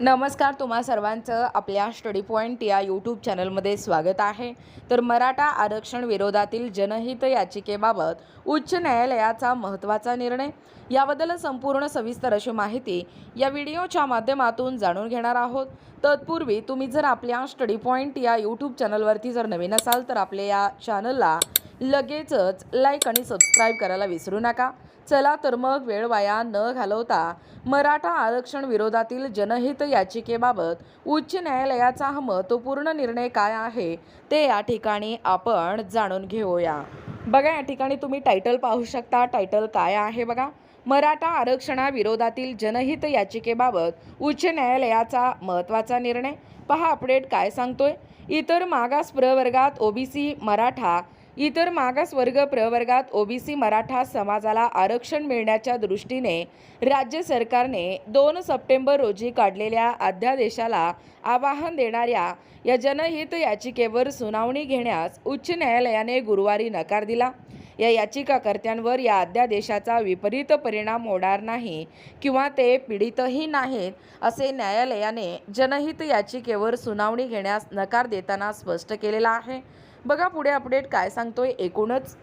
नमस्कार तुम्हा सर्वांचं आपल्या स्टडी पॉईंट या यूट्यूब चॅनलमध्ये स्वागत आहे. तर मराठा आरक्षण विरोधातील जनहित याचिकेबाबत उच्च न्यायालयाचा महत्त्वाचा निर्णय. याबद्दल संपूर्ण सविस्तर अशी माहिती या व्हिडिओच्या माध्यमातून जाणून घेणार आहोत. तत्पूर्वी तुम्ही जर आपल्या स्टडी पॉईंट या यूट्यूब चॅनलवरती जर नवीन असाल तर आपल्या या चॅनलला लगेचच लाईक आणि सबस्क्राईब करायला विसरू नका. चला तर मग वेळ वाया न घालवता मराठा आरक्षण विरोधातील जनहित याचिकेबाबत उच्च न्यायालयाचा हा महत्त्वपूर्ण निर्णय काय आहे ते या ठिकाणी आपण जाणून घेऊया. बघा या ठिकाणी तुम्ही टायटल पाहू शकता. टायटल काय आहे बघा? मराठा आरक्षणाविरोधातील जनहित याचिकेबाबत उच्च न्यायालयाचा महत्त्वाचा निर्णय. पहा अपडेट काय सांगतोय? इतर मागास प्रवर्गात ओबीसी मराठा इतर मागास वर्ग प्रवर्गात ओबीसी मराठा समाजाला आरक्षण मिळण्याच्या दृष्टीने राज्य सरकारने दोन सप्टेंबर रोजी काढलेल्या अध्यादेशाला आवाहन देणाऱ्या या जनहित याचिकेवर सुनावणी घेण्यास उच्च न्यायालयाने गुरुवारी नकार दिला. या याचिकाकर्त्यांवर या अध्यादेशाचा विपरीत परिणाम होणार नाही किंवा ते पीडितही नाहीत असे न्यायालयाने जनहित याचिकेवर सुनावणी घेण्यास नकार देताना स्पष्ट केलेला आहे. बघा पुढे अपडेट काय सांगतोय एकूणच.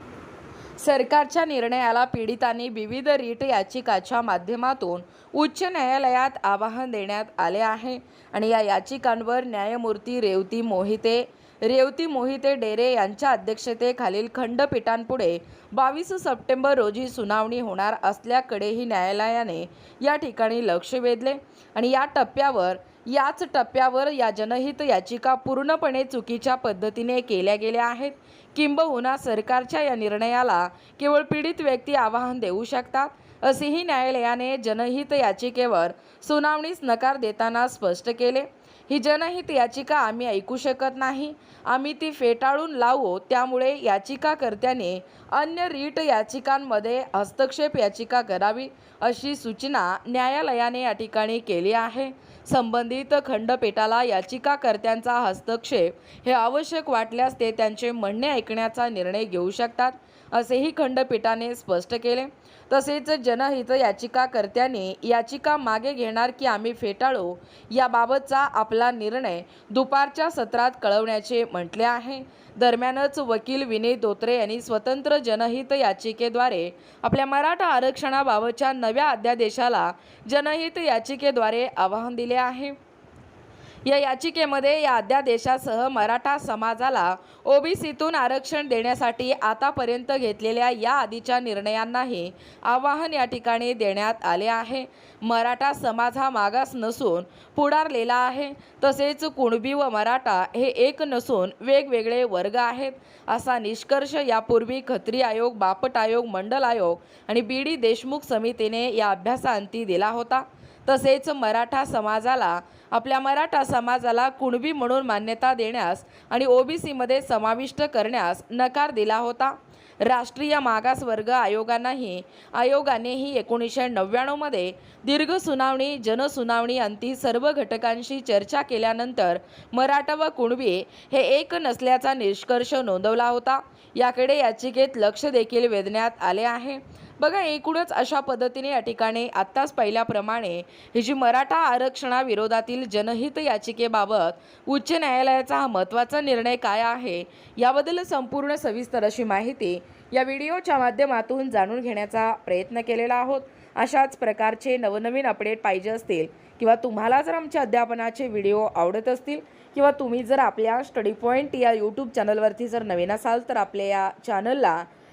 सरकारच्या निर्णयाला पीडितांनी विविध रीट याचिकाच्या माध्यमातून उच्च न्यायालयात आवाहन देण्यात आले आहे आणि या याचिकांवर न्यायमूर्ती रेवती मोहिते रेवती मोहिते डेरे यांच्या अध्यक्षतेखालील खंडपीठांपुढे बावीस सप्टेंबर रोजी सुनावणी होणार असल्याकडेही न्यायालयाने या ठिकाणी लक्ष वेधले. आणि या टप्प्यावर याच टप्प्यावर या जनहित याचिका पूर्णपणे चुकीच्या पद्धतीने केल्या गेल्या आहेत. किंबहुना सरकारच्या या निर्णयाला केवळ पीडित व्यक्ती आवाहन देऊ शकतात. असेही न्यायालयाने जनहित याचिकेवर सुनावणीस नकार देताना स्पष्ट केले. ही जनहित याचिका आम्ही ऐकू शकत नाही. आम्ही ती फेटाळून लावू त्यामुळे याचिकाकर्त्याने अन्य रीट याचिकांमध्ये हस्तक्षेप याचिका करावी अशी सूचना न्यायालयाने या ठिकाणी केली आहे. संबंधित खंडपीठाला याचिकाकर्त्यांचा हस्तक्षेप हे आवश्यक वाटल्यास ते त्यांचे म्हणणे ऐकण्याचा निर्णय घेऊ शकतात. असेही खंडपीठाने स्पष्ट केले. तसेच जनहित याचिकाकर्त्याने याचिका मागे घेणार की आम्ही फेटाळू याबाबतचा आपला निर्णय दुपारच्या सत्रात कळवण्याचे म्हटले आहे. दरम्यानच वकील विनय धोत्रे यांनी स्वतंत्र जनहित याचिकेद्वारे आपल्या मराठा आरक्षणाबाबतच्या नव्या अध्यादेशाला जनहित याचिकेद्वारे आवाहन दिले आहे. या याचिकेमध्ये या अध्यादेशासह मराठा समाजाला ओबीसीतून आरक्षण देण्यासाठी आतापर्यंत घेतलेल्या या आधीच्या निर्णयांनाही आवाहन या ठिकाणी देण्यात आले आहे. मराठा समाज हा मागास नसून पुढारलेला आहे. तसेच कुणबी व मराठा हे एक नसून वेगवेगळे वर्ग आहेत. असा निष्कर्ष यापूर्वी खत्री आयोग बापट आयोग मंडल आयोग आणि बी डी देशमुख समितीने या अभ्यासाअंती दिला होता. तसेच मराठा समाजाला आपल्या मराठा समाजाला कुणबी म्हणून मान्यता देण्यास आणि ओबीसीमध्ये समाविष्ट करण्यास नकार दिला होता. राष्ट्रीय मागासवर्ग आयोगांनाही आयोगानेही एकोणीसशे नव्याण्णवमध्ये दीर्घ सुनावणी जनसुनावणी अंती सर्व घटकांशी चर्चा केल्यानंतर मराठा व कुणबी हे एक नसल्याचा निष्कर्ष नोंदवला होता. याकडे याचिकेत लक्ष देखील वेधण्यात आले आहे. बघा एकूणच अशा पद्धतीने या ठिकाणी आत्ताच पाहिल्याप्रमाणे ही जी मराठा आरक्षणाविरोधातील जनहित याचिकेबाबत उच्च न्यायालयाचा हा महत्त्वाचा निर्णय काय आहे याबद्दल संपूर्ण सविस्तर अशी माहिती या व्हिडिओच्या माध्यमातून जाणून घेण्याचा प्रयत्न केलेला आहोत. अशाच प्रकारचे नवनवीन अपडेट पाहिजे असतील किंवा तुम्हाला जर आमच्या अध्यापनाचे व्हिडिओ आवडत असतील किंवा तुम्ही जर आपल्या स्टडी पॉईंट या यूट्यूब चॅनलवरती जर नवीन असाल तर आपल्या या चॅनलला